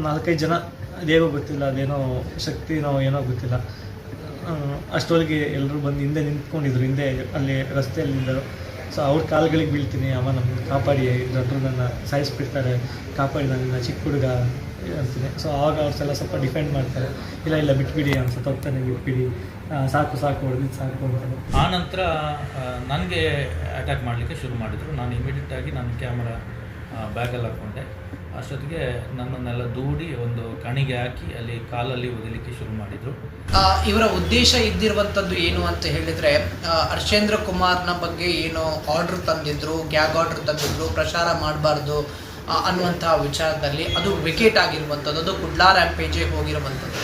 ಒಂದು ನಾಲ್ಕೈದು ಜನ ಅದೇನೋ ಗೊತ್ತಿಲ್ಲ, ಅದೇನೋ ಶಕ್ತಿನೋ ಏನೋ ಗೊತ್ತಿಲ್ಲ. ಅಷ್ಟೊಳಗೆ ಎಲ್ಲರೂ ಬಂದು ಹಿಂದೆ ನಿಂತ್ಕೊಂಡಿದ್ರು, ಹಿಂದೆ ಅಲ್ಲಿ ರಸ್ತೆಯಲ್ಲಿ ನಿಂದರು ಸೊ ಅವ್ರ ಕಾಲುಗಳಿಗೆ ಬೀಳ್ತೀನಿ, ಅಮ್ಮ ನಮ್ಮನ್ನು ಕಾಪಾಡಿ ಜನರು ನನ್ನ ಸಾಯಿಸ್ಬಿಡ್ತಾರೆ, ಕಾಪಾಡಿ ನನ್ನ ಚಿಕ್ಕ ಹುಡುಗ ಅಂತೀನಿ. ಸೊ ಆವಾಗ ಅವ್ರೆಲ್ಲ ಸ್ವಲ್ಪ ಡಿಫೆಂಡ್ ಮಾಡ್ತಾರೆ. ಇಲ್ಲ ಇಲ್ಲ, ಬಿಟ್ಬಿಡಿ ಅಂತ ಸತ್ತೋಗ್ತಾನೆ ಬಿಟ್ಬಿಡಿ. ಸಾಕು ಸಾಕು ಹೊಡೆದಿದ್ದು ಸಾಕು ಅಂತಾರೆ ಆ ನಂತರ ನನಗೆ ಅಟ್ಯಾಕ್ ಮಾಡಲಿಕ್ಕೆ ಶುರು ಮಾಡಿದರು. ನಾನು ಇಮಿಡಿಯೇಟಾಗಿ ನನ್ನ ಕ್ಯಾಮ್ರಾ ಬ್ಯಾಗಲ್ಲಿ ಹಾಕ್ಕೊಂಡೆ ಅಷ್ಟೊತ್ತಿಗೆ ನನ್ನನ್ನೆಲ್ಲ ದೂಡಿ ಒಂದು ಕಣಿಗೆ ಹಾಕಿ ಅಲ್ಲಿ ಕಾಲಲ್ಲಿ ಒದಲಿಕ್ಕೆ ಶುರು ಮಾಡಿದರು. ಇವರ ಉದ್ದೇಶ ಇದ್ದಿರುವಂಥದ್ದು ಏನು ಅಂತ ಹೇಳಿದರೆ ಹರ್ಷೇಂದ್ರ ಕುಮಾರ್ನ ಬಗ್ಗೆ ಏನು ಆರ್ಡ್ರ್ ತಂದಿದ್ರು ಗ್ಯಾಗ್ ಆರ್ಡ್ರ್ ತಂದಿದ್ರು, ಪ್ರಚಾರ ಮಾಡಬಾರ್ದು ಅನ್ನುವಂತಹ ವಿಚಾರದಲ್ಲಿ ಅದು ವಿಕೆಟ್ ಆಗಿರುವಂಥದ್ದು, ಅದು ಕುಡ್ಲಾ ರ್ಯಾಂಪೇಜೆ ಹೋಗಿರುವಂಥದ್ದು.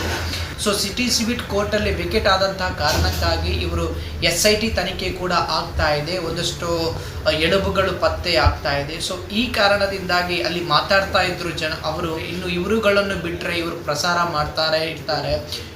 ಸೊ ಸಿಟಿ ಸಿವಿಟ್ ಕೋರ್ಟಲ್ಲಿ ವಿಕೆಟ್ ಆದಂತಹ ಕಾರಣಕ್ಕಾಗಿ ಇವರು ಎಸ್ ಐ ಟಿ ತನಿಖೆ ಕೂಡ ಆಗ್ತಾ ಇದೆ. ಒಂದಷ್ಟು ಆ, ಎಡವುಗಳು ಪತ್ತೆ ಆಗ್ತಾ ಇದೆ. ಸೊ ಈ ಕಾರಣದಿಂದಾಗಿ ಅಲ್ಲಿ ಮಾತಾಡ್ತಾ ಇದ್ರು ಜನ ಅವರು ಇನ್ನು ಇವರುಗಳನ್ನು ಬಿಟ್ಟರೆ ಇವರು ಪ್ರಸಾರ ಮಾಡ್ತಾರೆ ಇರ್ತಾರೆ.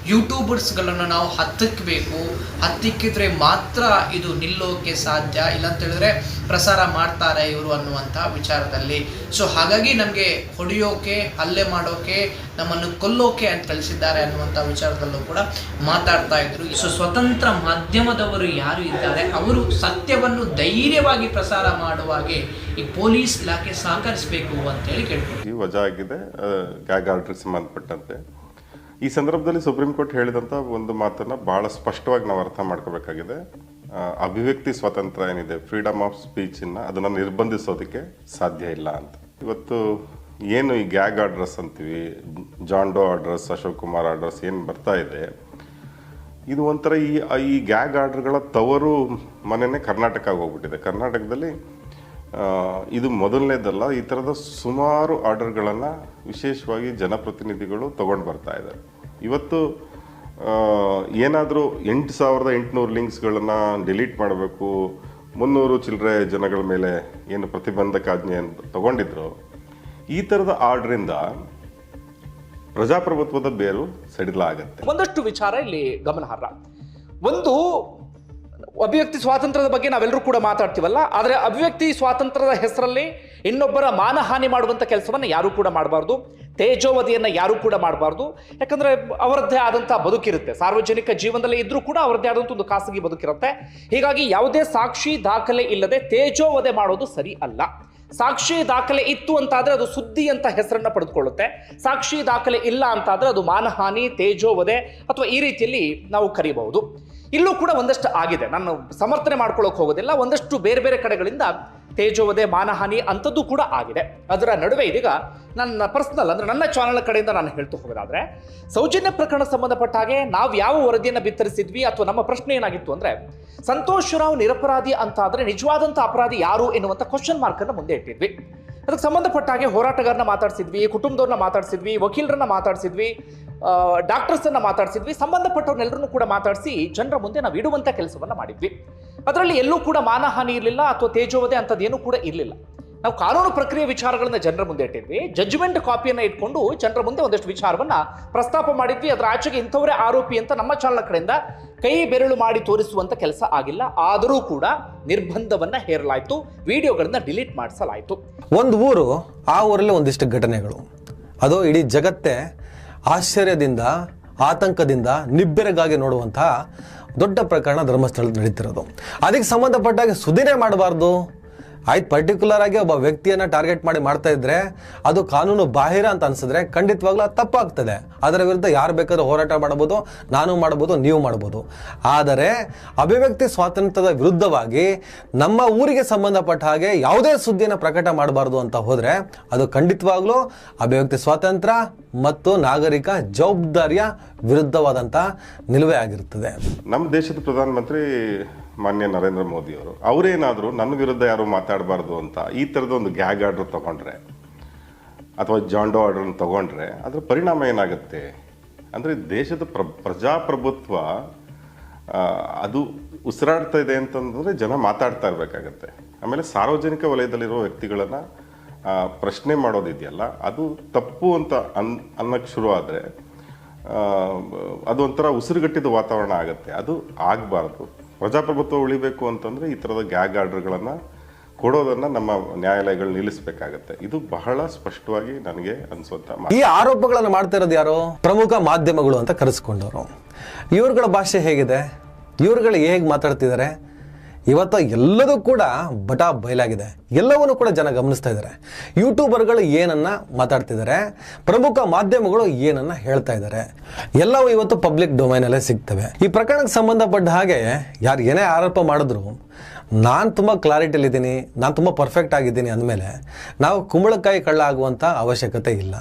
ಯೂಟ್ಯೂಬರ್ಸ್ಗಳನ್ನು ನಾವು ಹತ್ತಿಕ್ಬೇಕು. ಹತ್ತಿಕ್ಕಿದ್ರೆ ಮಾತ್ರ ಇದು ನಿಲ್ಲೋಕೆ ಸಾಧ್ಯ. ಇಲ್ಲಂತ ಹೇಳಿದ್ರೆ ಪ್ರಸಾರ ಮಾಡ್ತಾರೆ ಇವರು ಅನ್ನುವಂಥ ವಿಚಾರದಲ್ಲಿ. ಸೊ ಹಾಗಾಗಿ ನಮಗೆ ಹೊಡೆಯೋಕೆ ಹಲ್ಲೆ ಮಾಡೋಕೆ ನಮ್ಮನ್ನು ಕೊಲ್ಲೋಕೆ ಅಂತ ಕಳಿಸಿದ್ದಾರೆ ಅನ್ನುವಂಥ ವಿಚಾರದಲ್ಲೂ ಕೂಡ ಮಾತಾಡ್ತಾ ಇದ್ರು. ಸೊ ಸ್ವತಂತ್ರ ಮಾಧ್ಯಮದವರು ಯಾರು ಇದ್ದಾರೆ ಅವರು ಸತ್ಯವನ್ನು ಧೈರ್ಯವಾಗಿ ಪ್ರಸಾರ ಮಾಡುವಾಗೆ ಈ ಪೊಲೀಸ್ ಇಲಾಖೆ ಸಹಕರಿಸಬೇಕು ಅಂತೇಳಿ ಈ ವಜಾ ಆಗಿದೆ ಗ್ಯಾಗ್ ಆರ್ಡರ್ ಸಂಬಂಧಪಟ್ಟಂತೆ. ಈ ಸಂದರ್ಭದಲ್ಲಿ ಸುಪ್ರೀಂ ಕೋರ್ಟ್ ಹೇಳಿದಂಥ ಒಂದು ಮಾತನ್ನ ಬಹಳ ಸ್ಪಷ್ಟವಾಗಿ ನಾವು ಅರ್ಥ ಮಾಡ್ಕೋಬೇಕಾಗಿದೆ. ಅಭಿವ್ಯಕ್ತಿ ಸ್ವಾತಂತ್ರ್ಯ ಏನಿದೆ ಫ್ರೀಡಮ್ ಆಫ್ ಸ್ಪೀಚನ್ನು ಅದನ್ನು ನಿರ್ಬಂಧಿಸೋದಕ್ಕೆ ಸಾಧ್ಯ ಇಲ್ಲ ಅಂತ. ಇವತ್ತು ಏನು ಈ ಗ್ಯಾಗ್ ಆರ್ಡ್ರಸ್ ಅಂತೀವಿ John Doe orders, Ashok Kumar orders ಏನು ಬರ್ತಾ ಇದೆ ಇದು ಒಂಥರ ಈ ಈ ಗ್ಯಾಗ್ ಆರ್ಡರ್ಗಳ ತವರು ಮನೆನೇ ಕರ್ನಾಟಕ ಹೋಗ್ಬಿಟ್ಟಿದೆ ಕರ್ನಾಟಕದಲ್ಲಿ ಇದು ಮೊದಲನೇದಲ್ಲ, ಈ ಥರದ ಸುಮಾರು ಆರ್ಡರ್ಗಳನ್ನು ವಿಶೇಷವಾಗಿ ಜನಪ್ರತಿನಿಧಿಗಳು ತೊಗೊಂಡು ಬರ್ತಾ ಇದ್ದಾರೆ. ಇವತ್ತು ಏನಾದರೂ ಎಂಟು ಸಾವಿರದ ಎಂಟುನೂರು ಲಿಂಕ್ಸ್ಗಳನ್ನು ಡಿಲೀಟ್ ಮಾಡಬೇಕು, ಮುನ್ನೂರು ಚಿಲ್ಲರೆ ಜನಗಳ ಮೇಲೆ ಏನು ಪ್ರತಿಬಂಧಕಾಜ್ಞೆಯನ್ನು ತಗೊಂಡಿದ್ರು, ಈ ಥರದ ಆರ್ಡ್ರಿಂದ ಪ್ರಜಾಪ್ರಭುತ್ವದ ಬೇರು ಸಡಿಲ ಆಗತ್ತೆ ಒಂದಷ್ಟು ವಿಚಾರ ಇಲ್ಲಿ ಗಮನಾರ್ಹ ಒಂದು ಅಭಿವ್ಯಕ್ತಿ ಸ್ವಾತಂತ್ರ್ಯದ ಬಗ್ಗೆ ನಾವೆಲ್ಲರೂ ಕೂಡ ಮಾತಾಡ್ತೀವಲ್ಲ, ಆದರೆ ಅಭಿವ್ಯಕ್ತಿ ಸ್ವಾತಂತ್ರ್ಯದ ಹೆಸರಲ್ಲಿ ಇನ್ನೊಬ್ಬರ ಮಾನಹಾನಿ ಮಾಡುವಂಥ ಕೆಲಸವನ್ನು ಯಾರೂ ಕೂಡ ಮಾಡಬಾರ್ದು, ತೇಜೋವಧಿಯನ್ನು ಯಾರೂ ಕೂಡ ಮಾಡಬಾರ್ದು. ಯಾಕಂದರೆ ಅವರದ್ದೇ ಆದಂಥ ಬದುಕಿರುತ್ತೆ. ಸಾರ್ವಜನಿಕ ಜೀವನದಲ್ಲಿ ಇದ್ದರೂ ಕೂಡ ಅವರದ್ದೇ ಆದಂಥ ಒಂದು ಖಾಸಗಿ ಬದುಕಿರುತ್ತೆ. ಹೀಗಾಗಿ ಯಾವುದೇ ಸಾಕ್ಷಿ ದಾಖಲೆ ಇಲ್ಲದೆ ತೇಜೋವಧೆ ಮಾಡೋದು ಸರಿ ಅಲ್ಲ. ಸಾಕ್ಷಿ ದಾಖಲೆ ಇತ್ತು ಅಂತಾದರೆ ಅದು ಸುದ್ದಿ ಅಂತ ಹೆಸರನ್ನ ಪಡೆದುಕೊಳ್ಳುತ್ತೆ. ಸಾಕ್ಷಿ ದಾಖಲೆ ಇಲ್ಲ ಅಂತಾದರೆ ಅದು ಮಾನಹಾನಿ, ತೇಜೋವಧೆ ಅಥವಾ ಈ ರೀತಿಯಲ್ಲಿ ನಾವು ಕರೀಬಹುದು. ಇಲ್ಲೂ ಕೂಡ ಒಂದಷ್ಟು ಆಗಿದೆ. ನಾನು ಸಮರ್ಥನೆ ಮಾಡ್ಕೊಳ್ಳೋಕೆ ಹೋಗೋದಿಲ್ಲ. ಒಂದಷ್ಟು ಬೇರೆ ಬೇರೆ ಕಡೆಗಳಿಂದ ತೇಜೋವಧೆ, ಮಾನಹಾನಿ ಅಂಥದ್ದು ಕೂಡ ಆಗಿದೆ. ಅದರ ನಡುವೆ ಇದೀಗ ನನ್ನ ಪರ್ಸನಲ್ ಅಂದರೆ ನನ್ನ ಚಾನಲ್ ಕಡೆಯಿಂದ ನಾನು ಹೇಳ್ತಾ ಹೋಗೋದಾದರೆ, ಸೌಜನ್ಯ ಪ್ರಕರಣ ಸಂಬಂಧಪಟ್ಟ ಹಾಗೆ ನಾವು ಯಾವ ವರದಿಯನ್ನು ಬಿತ್ತರಿಸಿದ್ವಿ ಅಥವಾ ನಮ್ಮ ಪ್ರಶ್ನೆ ಏನಾಗಿತ್ತು ಅಂದರೆ, ಸಂತೋಷ್ ರಾವ್ ನಿರಪರಾಧಿ ಅಂತ ಆದರೆ ನಿಜವಾದಂಥ ಅಪರಾಧಿ ಯಾರು ಎನ್ನುವಂಥ ಕ್ವಶನ್ ಮಾರ್ಕನ್ನು ಮುಂದೆ ಇಟ್ಟಿದ್ವಿ. ಅದಕ್ಕೆ ಸಂಬಂಧಪಟ್ಟ ಹಾಗೆ ಹೋರಾಟಗಾರನ ಮಾತಾಡಿಸಿದ್ವಿ, ಕುಟುಂಬದವ್ರನ್ನ ಮಾತಾಡಿಸಿದ್ವಿ, ವಕೀಲರನ್ನ ಮಾತಾಡಿಸಿದ್ವಿ ಡಾಕ್ಟರ್ಸನ್ನು ಮಾತಾಡಿಸಿದ್ವಿ ಸಂಬಂಧಪಟ್ಟವ್ರನ್ನೆಲ್ಲರನ್ನು ಕೂಡ ಮಾತಾಡಿಸಿ ಜನರ ಮುಂದೆ ನಾವು ಇಡುವಂಥ ಕೆಲಸವನ್ನು ಮಾಡಿದ್ವಿ. ಅದರಲ್ಲಿ ಎಲ್ಲೂ ಕೂಡ ಮಾನಹಾನಿ ಇರಲಿಲ್ಲ ಅಥವಾ ತೇಜೋವಧೆ ಅಂಥದ್ದೇನೂ ಕೂಡ ಇರಲಿಲ್ಲ. ನಾವು ಕಾನೂನು ಪ್ರಕ್ರಿಯೆ ವಿಚಾರಗಳನ್ನ ಜನರ ಮುಂದೆ ಇಟ್ಟಿದ್ವಿ. ಜಜ್ಮೆಂಟ್ ಕಾಪಿಯನ್ನ ಇಟ್ಕೊಂಡು ಜನರ ಮುಂದೆ ಒಂದಷ್ಟು ವಿಚಾರವನ್ನ ಪ್ರಸ್ತಾಪ ಮಾಡಿದ್ವಿ. ಅದರ ಆಚೆಗೆ ಇಂಥವರೇ ಆರೋಪಿ ಅಂತ ನಮ್ಮ ಚಾಲನ ಕಡೆಯಿಂದ ಕೈ ಬೆರಳು ಮಾಡಿ ತೋರಿಸುವಂತ ಕೆಲಸ ಆಗಿಲ್ಲ. ಆದರೂ ಕೂಡ ನಿರ್ಬಂಧವನ್ನ ಹೇರಲಾಯಿತು. ವಿಡಿಯೋಗಳನ್ನ ಡಿಲೀಟ್ ಮಾಡಿಸಲಾಯಿತು. ಒಂದು ಊರು, ಆ ಊರಲ್ಲಿ ಒಂದಿಷ್ಟು ಘಟನೆಗಳು. ಅದು ಇಡೀ ಜಗತ್ತೇ ಆಶ್ಚರ್ಯದಿಂದ, ಆತಂಕದಿಂದ ನಿಬ್ಬೆರಗಾಗಿ ನೋಡುವಂತಹ ದೊಡ್ಡ ಪ್ರಕರಣ ಧರ್ಮಸ್ಥಳದಲ್ಲಿ ನಡೀತಿರೋದು. ಅದಕ್ಕೆ ಸಂಬಂಧಪಟ್ಟಾಗ ಸುದಿನೇ ಮಾಡಬಾರ್ದು. ಆಯ್ತು ಪರ್ಟಿಕ್ಯುಲರ್ ಆಗಿ ಒಬ್ಬ ವ್ಯಕ್ತಿಯನ್ನ ಟಾರ್ಗೆಟ್ ಮಾಡಿ ಮಾಡ್ತಾ ಇದ್ರೆ ಅದು ಕಾನೂನು ಬಾಹಿರ ಅಂತ ಅನ್ಸಿದ್ರೆ ಖಂಡಿತವಾಗ್ಲೂ ಅದು ತಪ್ಪಾಗ್ತದೆ. ಅದರ ವಿರುದ್ಧ ಯಾರು ಬೇಕಾದ್ರೂ ಹೋರಾಟ ಮಾಡಬಹುದು, ನಾನು ಮಾಡಬಹುದು, ನೀವು ಮಾಡಬಹುದು. ಆದರೆ ಅಭಿವ್ಯಕ್ತಿ ಸ್ವಾತಂತ್ರ್ಯದ ವಿರುದ್ಧವಾಗಿ ನಮ್ಮ ಊರಿಗೆ ಸಂಬಂಧಪಟ್ಟ ಹಾಗೆ ಯಾವುದೇ ಸುದ್ದಿಯನ್ನು ಪ್ರಕಟ ಮಾಡಬಾರ್ದು ಅಂತ ಹೋದ್ರೆ ಅದು ಖಂಡಿತವಾಗ್ಲೂ ಅಭಿವ್ಯಕ್ತಿ ಸ್ವಾತಂತ್ರ್ಯ ಮತ್ತು ನಾಗರಿಕ ಜವಾಬ್ದಾರಿಯ ವಿರುದ್ಧವಾದಂಥ ನಿಲುವೆ ಆಗಿರುತ್ತದೆ. ನಮ್ಮ ದೇಶದ ಪ್ರಧಾನಮಂತ್ರಿ ಮಾನ್ಯ ನರೇಂದ್ರ ಮೋದಿ ಅವರು. ಅವರೇನಾದರೂ ನನ್ನ ವಿರುದ್ಧ ಯಾರು ಮಾತಾಡಬಾರ್ದು ಅಂತ ಈ ಥರದ ಒಂದು ಗ್ಯಾಗ್ ಆರ್ಡರ್ ತಗೊಂಡ್ರೆ, ಅಥವಾ ಜಾಂಡೋ ಆರ್ಡರ್ನ ತಗೊಂಡ್ರೆ, ಅದರ ಪರಿಣಾಮ ಏನಾಗುತ್ತೆ? ಅಂದರೆ ದೇಶದ ಪ್ರ, ಪ್ರಜಾಪ್ರಭುತ್ವ ಅದು ಉಸಿರಾಡ್ತಾ ಇದೆ ಅಂತಂದರೆ ಜನ ಮಾತಾಡ್ತಾ ಇರಬೇಕಾಗತ್ತೆ. ಆಮೇಲೆ ಸಾರ್ವಜನಿಕ ವಲಯದಲ್ಲಿರೋ ವ್ಯಕ್ತಿಗಳನ್ನು ಪ್ರಶ್ನೆ ಮಾಡೋದಿದೆಯಲ್ಲ, ಅದು ತಪ್ಪು ಅಂತ ಅನ್ ಅನ್ನಕ್ಕೆ ಶುರು ಆದರೆ ಅದು ಒಂಥರ ಉಸಿರುಗಟ್ಟಿದ ವಾತಾವರಣ ಆಗುತ್ತೆ. ಅದು ಆಗಬಾರ್ದು. ಪ್ರಜಾಪ್ರಭುತ್ವ ಉಳಿಬೇಕು ಅಂತಂದರೆ ಈ ಥರದ ಗ್ಯಾಗ್ ಆರ್ಡರ್ಗಳನ್ನು ಕೊಡೋದನ್ನ ನಮ್ಮ ನ್ಯಾಯಾಲಯಗಳು ನಿಲ್ಲಿಸಬೇಕಾಗತ್ತೆ. ಇದು ಬಹಳ ಸ್ಪಷ್ಟವಾಗಿ ನನಗೆ ಅನ್ಸುವಂತ ಈ ಆರೋಪಗಳನ್ನು ಮಾಡ್ತಾ ಇರೋದು ಯಾರು? ಪ್ರಮುಖ ಮಾಧ್ಯಮಗಳು ಅಂತ ಕರೆಸ್ಕೊಂಡವರು. ಇವರುಗಳ ಭಾಷೆ ಹೇಗಿದೆ? ಇವರುಗಳು ಹೇಗೆ ಮಾತಾಡ್ತಿದ್ದಾರೆ? ಇವತ್ತು ಎಲ್ಲದೂ ಕೂಡ ಬಟಾ ಬಯಲಾಗಿದೆ. ಎಲ್ಲವನ್ನೂ ಕೂಡ ಜನ ಗಮನಿಸ್ತಾ ಇದ್ದಾರೆ. ಯೂಟ್ಯೂಬರ್ಗಳು ಏನನ್ನ ಮಾತಾಡ್ತಿದ್ದಾರೆ, ಪ್ರಮುಖ ಮಾಧ್ಯಮಗಳು ಏನನ್ನ ಹೇಳ್ತಾ ಇದ್ದಾರೆ. ಎಲ್ಲವೂ ಇವತ್ತು ಪಬ್ಲಿಕ್ ಡೊಮೈನಲ್ಲೇ ಸಿಗ್ತವೆ. ಈ ಪ್ರಕರಣಕ್ಕೆ ಸಂಬಂಧಪಟ್ಟ ಹಾಗೆ ಯಾರು ಏನೇ ಆರೋಪ ಮಾಡಿದ್ರು ನಾನು ತುಂಬ ಕ್ಲಾರಿಟಿಯಲ್ಲಿದ್ದೀನಿ ನಾನು ತುಂಬ ಪರ್ಫೆಕ್ಟ್ ಆಗಿದ್ದೀನಿ ಅಂದಮೇಲೆ ನಾವು ಕುಂಬಳಕಾಯಿ ಕಳ್ಳ ಆಗುವಂಥ ಅವಶ್ಯಕತೆ ಇಲ್ಲ.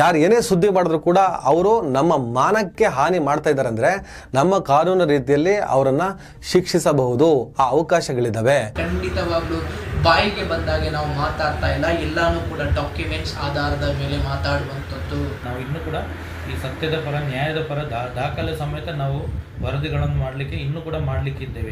ಯಾರು ಏನೇ ಸುದ್ದಿ ಮಾಡಿದ್ರು ಕೂಡ ಅವರು ನಮ್ಮ ಮಾನಕ್ಕೆ ಹಾನಿ ಮಾಡ್ತಾ ಇದ್ದಾರೆ ಅಂದರೆ ನಮ್ಮ ಕಾನೂನು ರೀತಿಯಲ್ಲಿ ಅವರನ್ನು ಶಿಕ್ಷಿಸಬಹುದು. ಆ ಅವಕಾಶಗಳಿದ್ದಾವೆ ಖಂಡಿತವಾಗ್ಲೂ ಬಾಯಿಗೆ ಬಂದಾಗ ನಾವು ಮಾತಾಡ್ತಾ ಇಲ್ಲ ಎಲ್ಲಾನು ಕೂಡ ಡಾಕ್ಯುಮೆಂಟ್ಸ್ ಆಧಾರದ ಮೇಲೆ ಮಾತಾಡುವಂಥದ್ದು. ನಾವು ಇನ್ನೂ ಕೂಡ ಈ ಸತ್ಯದ ಪರ ನ್ಯಾಯದ ಪರ ದಾಖಲೆ ಸಮೇತ ನಾವು ವರದಿಗಳನ್ನು ಮಾಡಲಿಕ್ಕೆ ಇನ್ನೂ ಕೂಡ ಮಾಡಲಿಕ್ಕಿದ್ದೇವೆ.